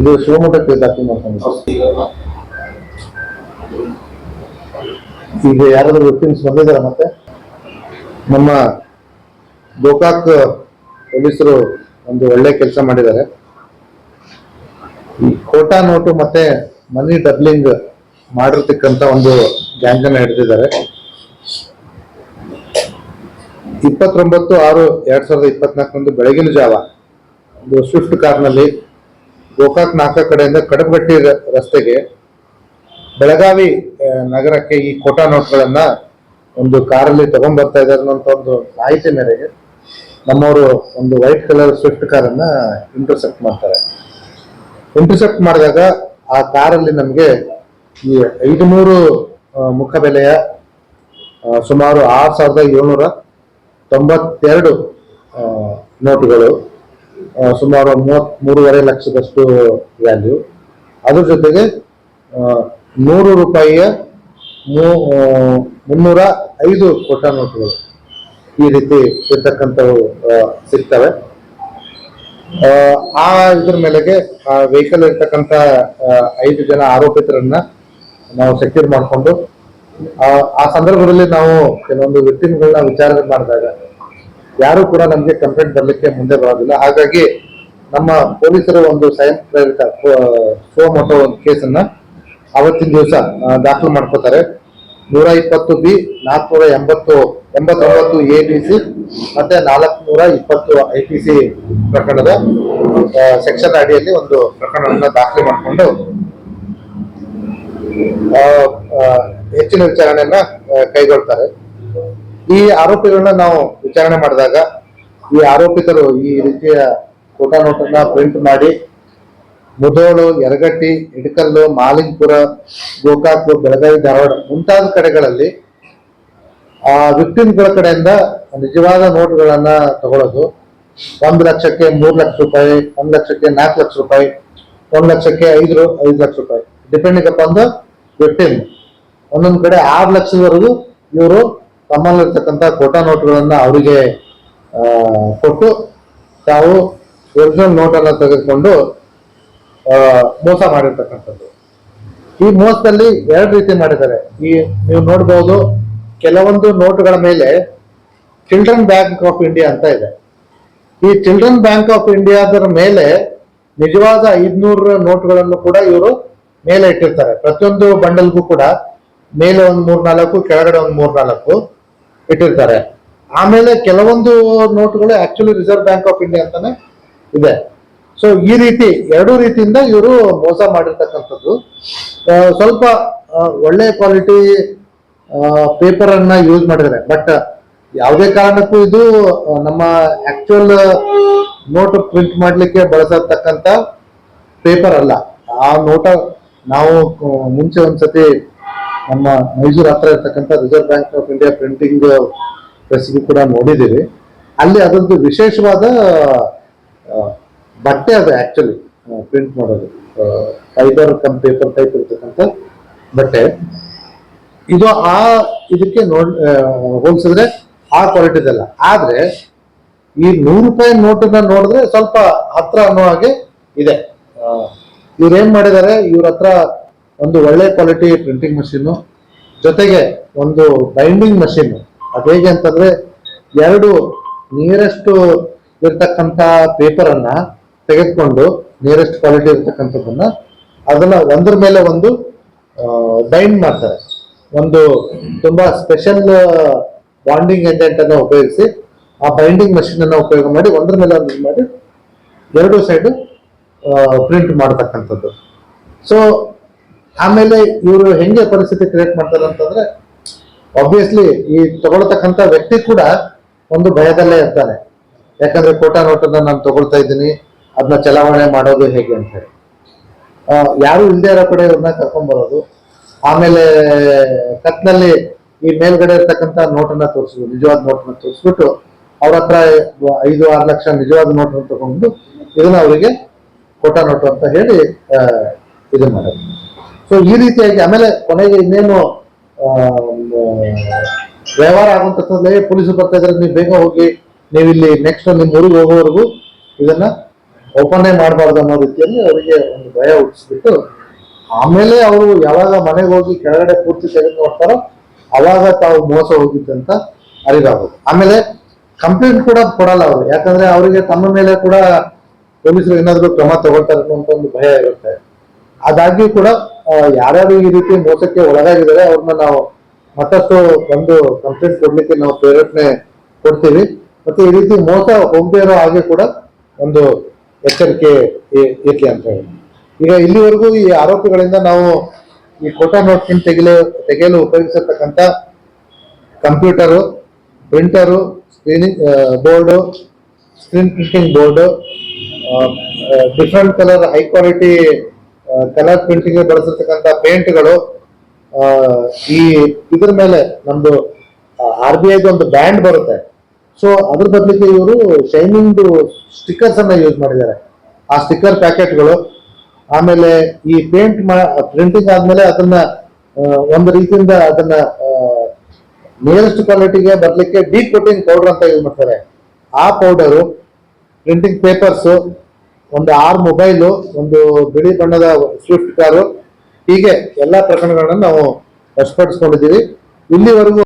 ಇದು ಶಿವಮೊಗ್ಗಕ್ಕೆ ದಾಖಲು ಮಾಡ್ತಾನೆ ಈಗ ಯಾರಾದ್ರೂ ವಿಕ್ಟಿಮ್ಸ್ ಬಂದಿದಾರ ಮತ್ತೆ? ನಮ್ಮ ಗೋಕಾಕ್ ಪೊಲೀಸರು ಒಂದು ಒಳ್ಳೆ ಕೆಲಸ ಮಾಡಿದ್ದಾರೆ. ಈ ಖೋಟಾ ನೋಟು ಮತ್ತೆ ಮನಿ ಡಬ್ಲಿಂಗ್ ಮಾಡಿರ್ತಕ್ಕಂಥ ಒಂದು ಗ್ಯಾಂಗ್ ಅನ್ನ ಹಿಡಿದಿದ್ದಾರೆ. ಇಪ್ಪತ್ತೊಂಬತ್ತು ಆರು ಎರಡ್ ಸಾವಿರದ ಇಪ್ಪತ್ನಾಲ್ಕರಂದು ಬೆಳಗಿನ ಜಾವ ಒಂದು ಸ್ವಿಫ್ಟ್ ಕಾರ್ನಲ್ಲಿ ಗೋಕಾಕ್ ನಾಲ್ಕ ಕಡೆಯಿಂದ ಕಡಬಗಟ್ಟಿ ರಸ್ತೆಗೆ ಬೆಳಗಾವಿ ನಗರಕ್ಕೆ ಈ ಕೋಟಾ ನೋಟ್ಗಳನ್ನ ಒಂದು ಕಾರಲ್ಲಿ ತಗೊಂಡ್ ಬರ್ತಾ ಇದ್ದಾರೆ ಅನ್ನೋಂಥ ಒಂದು ಮಾಹಿತಿ ಮೇರೆಗೆ ನಮ್ಮವರು ಒಂದು ವೈಟ್ ಕಲರ್ ಸ್ವಿಫ್ಟ್ ಕಾರನ್ನ ಇಂಟರ್ಸೆಪ್ಟ್ ಮಾಡ್ತಾರೆ. ಇಂಟರ್ಸೆಪ್ಟ್ ಮಾಡಿದಾಗ ಆ ಕಾರಲ್ಲಿ ನಮಗೆ ಈ ಐದು ನೂರು ಮುಖಬೆಲೆಯ ಬೆಲೆಯ ಸುಮಾರು ಆರು ಸಾವಿರದ ಏಳ್ನೂರ ತೊಂಬತ್ತೆರಡು ನೋಟುಗಳು ಸುಮಾರು ಮೂವತ್ತ್ ಮೂರುವರೆ ಲಕ್ಷದಷ್ಟು ವ್ಯಾಲ್ಯೂ ಅದ್ರ ಜೊತೆಗೆ ನೂರು ರೂಪಾಯಿಯ ಮೂ- ಮುನ್ನೂರ ಐದು ಕೊಟ್ಟ ನೋಟುಗಳು ಈ ರೀತಿ ಇರ್ತಕ್ಕಂಥವು ಸಿಗ್ತವೆ. ಆ, ಇದ್ರ ಮೇಲೆಗೆ ಆ ವೆಹಿಕಲ್ ಇರ್ತಕ್ಕಂಥ ಐದು ಜನ ಆರೋಪಿತರನ್ನ ನಾವು ಸೆಕ್ಯೂರ್ ಮಾಡಿಕೊಂಡು ಆ ಸಂದರ್ಭದಲ್ಲಿ ನಾವು ಕೆಲವೊಂದು ವ್ಯಕ್ತಿಗಳನ್ನ ವಿಚಾರಣೆ ಮಾಡಿದಾಗ ಯಾರು ಕೂಡ ನಮಗೆ ಕಂಪ್ಲೇಂಟ್ ಬರ್ಲಿಕ್ಕೆ ಮುಂದೆ ಬರೋದಿಲ್ಲ. ಹಾಗಾಗಿ ನಮ್ಮ ಪೊಲೀಸರು ಒಂದು ಸ್ವಯಂ ಪ್ರೇರಿತ ಸೋಮೊಟೋ ಒಂದು ಕೇಸನ್ನ ಅವತ್ತಿನ ದಿವಸ ದಾಖಲು ಮಾಡ್ಕೋತಾರೆ. ನೂರ ಇಪ್ಪತ್ತು ಬಿ, ನಾಲ್ಕುನೂರ ಎಂಬತ್ತು, ಎಂಬತ್ತೊಂಬತ್ತು ಎ ಟಿ ಸಿ, ಮತ್ತೆ ನಾಲ್ಕುನೂರ ಇಪ್ಪತ್ತು ಐ ಟಿ ಸಿ ಪ್ರಕರಣದ ಸೆಕ್ಷನ್ ಅಡಿಯಲ್ಲಿ ಒಂದು ಪ್ರಕರಣವನ್ನು ದಾಖಲು ಮಾಡಿಕೊಂಡು ಹೆಚ್ಚಿನ ವಿಚಾರಣೆಯನ್ನ ಕೈಗೊಳ್ತಾರೆ. ಈ ಆರೋಪಿಗಳನ್ನ ನಾವು ವಿಚಾರಣೆ ಮಾಡಿದಾಗ ಈ ಆರೋಪಿತರು ಈ ರೀತಿಯ ಫೋಟೋ ನೋಟನ್ನ ಪ್ರಿಂಟ್ ಮಾಡಿ ಮುದೋಳು ಯರಗಟ್ಟಿ, ಇಡಕಲ್ಲು, ಮಾಲಿಂಗ್ಪುರ ಗೋಕಾಕ್ ಬೆಳಗಾವಿ, ಧಾರವಾಡ ಮುಂತಾದ ಕಡೆಗಳಲ್ಲಿ ಆ ವಿಕ್ಟಿಮ್ಗಳ ಕಡೆಯಿಂದ ನಿಜವಾದ ನೋಟುಗಳನ್ನ ತಗೊಳ್ಳೋದು ಒಂದು ಲಕ್ಷಕ್ಕೆ ಮೂರು ಲಕ್ಷ ರೂಪಾಯಿ, ಒಂದು ಲಕ್ಷಕ್ಕೆ ನಾಲ್ಕು ಲಕ್ಷ ರೂಪಾಯಿ, ಒಂದು ಲಕ್ಷಕ್ಕೆ ಐದು ಐದು ಲಕ್ಷ ರೂಪಾಯಿ. ಡಿಪೆಂಡಿಂಗ್ ಅಪ್ ದ ವಿಕ್ಟಿಮ್ ಒಂದೊಂದು ಕಡೆ ಆರು ಲಕ್ಷದವರೆಗೂ ಇವರು ತಮ್ಮಲ್ಲಿರ್ತಕ್ಕಂಥ ಕೋಟಾ ನೋಟ್ಗಳನ್ನು ಅವರಿಗೆ ಕೊಟ್ಟು ತಾವು ಒರಿಜಿನಲ್ ನೋಟನ್ನು ತೆಗೆದುಕೊಂಡು ಮೋಸ ಮಾಡಿರ್ತಕ್ಕಂಥದ್ದು. ಈ ಮೋಸದಲ್ಲಿ ಎರಡು ರೀತಿ ಮಾಡಿದ್ದಾರೆ. ಈ ನೀವು ನೋಡಬಹುದು ಕೆಲವೊಂದು ನೋಟುಗಳ ಮೇಲೆ ಚಿಲ್ಡ್ರನ್ ಬ್ಯಾಂಕ್ ಆಫ್ ಇಂಡಿಯಾ ಅಂತ ಇದೆ. ಈ ಚಿಲ್ಡ್ರನ್ ಬ್ಯಾಂಕ್ ಆಫ್ ಇಂಡಿಯಾದರ ಮೇಲೆ ನಿಜವಾದ ಐದ್ನೂರ ನೋಟುಗಳನ್ನು ಕೂಡ ಇವರು ಮೇಲೆ ಇಟ್ಟಿರ್ತಾರೆ. ಪ್ರತಿಯೊಂದು ಬಂಡಲ್ಗೂ ಕೂಡ, ಮೇಲೆ ಒಂದು ಮೂರ್ನಾಲ್ಕು, ಕೆಳಗಡೆ ಒಂದು ಮೂರ್ನಾಲ್ಕು. ಇಟ್ಟಿರ್ತಾರೆ. ಆಮೇಲೆ ಕೆಲವೊಂದು ನೋಟ್ಗಳು actually Reserve Bank of India ಅಂತಾನೆ ಇದೆ. ಸೊ ಈ ರೀತಿ, ಎರಡೂ ರೀತಿಯಿಂದ ಇವರು ಮೋಸ ಮಾಡಿರ್ತಕ್ಕಂಥದ್ದು. ಸ್ವಲ್ಪ ಒಳ್ಳೆ ಕ್ವಾಲಿಟಿ ಪೇಪರ್ ಅನ್ನ ಯೂಸ್ ಮಾಡಿದ್ದಾರೆ. ಬಟ್ ಯಾವುದೇ ಕಾರಣಕ್ಕೂ ಇದು ನಮ್ಮ ಆಕ್ಚುಯಲ್ ನೋಟ್ ಪ್ರಿಂಟ್ ಮಾಡಲಿಕ್ಕೆ ಬಳಸತಕ್ಕಂಥ ಪೇಪರ್ ಅಲ್ಲ. ಆ ನೋಟ ನಾವು ಮುಂಚೆ ಒಂದ್ಸತಿ ನಮ್ಮ ಮೈಸೂರು ಹತ್ರ ಇರ್ತಕ್ಕಂಥ Reserve Bank of India printing ಪ್ರೆಸ್ಗೂ ಕೂಡ ನೋಡಿದ್ದೀವಿ. ಅಲ್ಲಿ ಅದೊಂದು ವಿಶೇಷವಾದ ಬಟ್ಟೆ ಅದು ಆಕ್ಚುಲಿ ಪ್ರಿಂಟ್ ಮಾಡೋದು. ಫೈಬರ್ ಕಮ್ ಪೇಪರ್ ಟೈಪ್ ಇರ್ತಕ್ಕಂಥ ಬಟ್ಟೆ. ಇದು ಆ, ಇದಕ್ಕೆ ನೋಡ್ ಹೋಲಿಸಿದ್ರೆ ಆ ಕ್ವಾಲಿಟಿದಲ್ಲ ಆದ್ರೆ, ಈ ನೂರು ರೂಪಾಯಿ ನೋಟನ್ನ ನೋಡಿದ್ರೆ ಸ್ವಲ್ಪ ಹತ್ರ ಅನ್ನೋ ಹಾಗೆ ಇದೆ. ಇವ್ರು ಏನ್ ಮಾಡಿದ್ದಾರೆ? ಇವ್ರ ಹತ್ರ ಒಂದು ಒಳ್ಳೆ ಕ್ವಾಲಿಟಿ ಪ್ರಿಂಟಿಂಗ್ ಮಷೀನು ಜೊತೆಗೆ ಒಂದು ಬೈಂಡಿಂಗ್ ಮಷೀನ್ ಅದು ಹೇಗೆ ಅಂತಂದ್ರೆ, ಎರಡು ನಿಯರೆಸ್ಟ್ ಇರ್ತಕ್ಕಂಥ ಪೇಪರ್ ಅನ್ನ ತೆಗೆದುಕೊಂಡು ನಿಯರೆಸ್ಟ್ ಕ್ವಾಲಿಟಿ ಇರ್ತಕ್ಕಂಥದ್ದನ್ನ ಅದನ್ನ ಒಂದ್ರ ಮೇಲೆ ಒಂದು ಬೈಂಡ್ ಮಾಡ್ತಾರೆ. ಒಂದು ತುಂಬಾ ಸ್ಪೆಷಲ್ ಬಾಂಡಿಂಗ್ ಏಜೆಂಟ್ ಅನ್ನ ಉಪಯೋಗಿಸಿ ಆ ಬೈಂಡಿಂಗ್ ಮಷೀನ್ ಅನ್ನ ಉಪಯೋಗ ಮಾಡಿ ಒಂದ್ರ ಮೇಲೆ ಒಂದು ಮಾಡಿ ಎರಡು ಸೈಡ್ ಪ್ರಿಂಟ್ ಮಾಡ್ತಕ್ಕಂಥದ್ದು. ಸೊ ಆಮೇಲೆ ಇವರು ಹೆಂಗೆ ಪರಿಸ್ಥಿತಿ ಕ್ರಿಯೇಟ್ ಮಾಡ್ತಾರೆ ಅಂತಂದ್ರೆ ಆಬ್ವಿಯಸ್ಲಿ ಈ ತಗೊಳ್ತಕ್ಕಂಥ ವ್ಯಕ್ತಿ ಕೂಡ ಒಂದು ಭಯದಲ್ಲೇ ಇರ್ತಾನೆ ಯಾಕಂದ್ರೆ ಕೋಟಾ ನೋಟನ್ನ ನಾನು ತಗೊಳ್ತಾ ಇದ್ದೀನಿ ಅದನ್ನ ಚಲಾವಣೆ ಮಾಡೋದು ಹೇಗೆ ಅಂತ ಹೇಳಿ. ಯಾರು ಇಲ್ಲದೆ ಇರೋ ಕಡೆ ಇವ್ರನ್ನ ಕರ್ಕೊಂಡ್ ಬರೋದು. ಆಮೇಲೆ ಕತ್ನಲ್ಲಿ ಈ ಮೇಲ್ಗಡೆ ಇರ್ತಕ್ಕಂಥ ನೋಟನ್ನ ತೋರಿಸೋದು ನಿಜವಾದ ನೋಟನ್ನ ತೋರಿಸ್ಬಿಟ್ಟು ಅವ್ರ ಹತ್ರ ಐದು, ಆರು ಲಕ್ಷ ನಿಜವಾದ ನೋಟನ್ನು ತಗೊಂಡು ಇದನ್ನ ಅವರಿಗೆ ಕೋಟಾ ನೋಟು ಅಂತ ಹೇಳಿ ಇದು ಮಾಡೋದು ಸೊ ಈ ರೀತಿಯಾಗಿ ಆಮೇಲೆ ಕೊನೆಗೆ ಇನ್ನೇನು ವ್ಯವಹಾರ ಆಗುವಂತದ್ದೇ ಪೊಲೀಸರು ಬರ್ತಾ ಇದ್ರೆ ನೀವು ಬೇಗ ಹೋಗಿ ನೀವು ಇಲ್ಲಿ ನೆಕ್ಸ್ಟ್ ನಿಮ್ಮ ಊರಿಗೆ ಹೋಗೋವರೆಗೂ ಇದನ್ನ ಓಪನ್ ಮಾಡಬಾರ್ದು ಅನ್ನೋ ರೀತಿಯಲ್ಲಿ ಅವರಿಗೆ ಒಂದು ಭಯ ಹುಟ್ಟಿಸ್ಬಿಟ್ಟು, ಆಮೇಲೆ ಅವರು ಯಾವಾಗ ಮನೆಗೆ ಹೋಗಿ ಕೆಳಗಡೆ ಪೂರ್ತಿ ತೆಗೆದು ನೋಡ್ತಾರೋ, ಅವಾಗ ತಾವು ಮೋಸ ಹೋಗಿದ್ದಂತ ಅರಿವಾಗೋದು. ಆಮೇಲೆ ಕಂಪ್ಲೇಂಟ್ ಕೂಡ ಕೊಡಲ್ಲ ಅವರು. ಯಾಕಂದ್ರೆ ಅವರಿಗೆ ತಮ್ಮ ಮೇಲೆ ಕೂಡ ಪೊಲೀಸರು ಏನಾದ್ರು ಕ್ರಮ ತಗೊಳ್ತಾರೆ ಅನ್ನೋ ಒಂದು ಭಯ ಇರುತ್ತೆ. ಅದಾಗಿಯೂ ಕೂಡ ಯಾರ್ಯಾರು ಈ ರೀತಿ ಮೋಸಕ್ಕೆ ಒಳಗಾಗಿದ್ದಾರೆ, ಅವ್ರನ್ನ ನಾವು ಮತ್ತಷ್ಟು ಒಂದು ಕಂಪ್ಲೇಂಟ್ ಕೊಡ್ಲಿಕ್ಕೆ ನಾವು ಪ್ರೇರೇಪಣೆ ಕೊಡ್ತೀವಿ. ಮತ್ತೆ ಈ ರೀತಿ ಮೋಸ ಹೋಗದೇ ಇರೋ ಹಾಗೆ ಕೂಡ ಒಂದು ಎಚ್ಚರಿಕೆ ಏಕೆ ಅಂತ ಹೇಳಿ. ಈಗ ಇಲ್ಲಿವರೆಗೂ ಈ ಆರೋಪಿಗಳಿಂದ ನಾವು ಈ ಫೋಟೋ ನೋಟ್ ತೆಗೆಯಲು ತೆಗೆಯಲು ಉಪಯೋಗಿಸತಕ್ಕಂಥ computer, printer, screening board, screen printing board different colour high quality colour printing ಬಳಸಿರ್ತಕ್ಕಂಥ ಪೇಂಟ್ಗಳು ಈ ಇದ್ರ ಮೇಲೆ ನಮ್ದು ಆರ್ ಬಿ ಐದು ಒಂದು ಬ್ಯಾಂಡ್ ಬರುತ್ತೆ. ಸೊ ಅದ್ರ ಬದಲಿಗೆ ಇವರು ಶೈನಿಂಗ್ ಸ್ಟಿಕ್ಕರ್ಸ್ ಅನ್ನ ಯೂಸ್ ಮಾಡಿದ್ದಾರೆ. ಆ ಸ್ಟಿಕ್ಕರ್ ಪ್ಯಾಕೆಟ್ಗಳು, ಆಮೇಲೆ ಈ ಪೇಂಟ್ ಪ್ರಿಂಟಿಂಗ್ ಆದ್ಮೇಲೆ ಅದನ್ನ ಒಂದು ರೀತಿಯಿಂದ ಅದನ್ನ ನಿಯರೆಸ್ಟ್ ಕ್ವಾಲಿಟಿಗೆ ಬರ್ಲಿಕ್ಕೆ ಡೀಪ್ ಕೋಟಿಂಗ್ ಪೌಡರ್ ಅಂತ ಯೂಸ್ ಮಾಡ್ತಾರೆ. ಆ ಪೌಡರು ಪ್ರಿಂಟಿಂಗ್ ಪೇಪರ್ಸ್ ಒಂದು ಆರು ಮೊಬೈಲು ಒಂದು ಬಿಳಿ ಬಣ್ಣದ ಸ್ವಿಫ್ಟ್ ಕಾರು ಹೀಗೆ ಎಲ್ಲ ಪ್ರಕರಣಗಳನ್ನು ನಾವು ವಶಪಡಿಸ್ಕೊಂಡಿದ್ದೀವಿ. ಇಲ್ಲಿವರೆಗೂ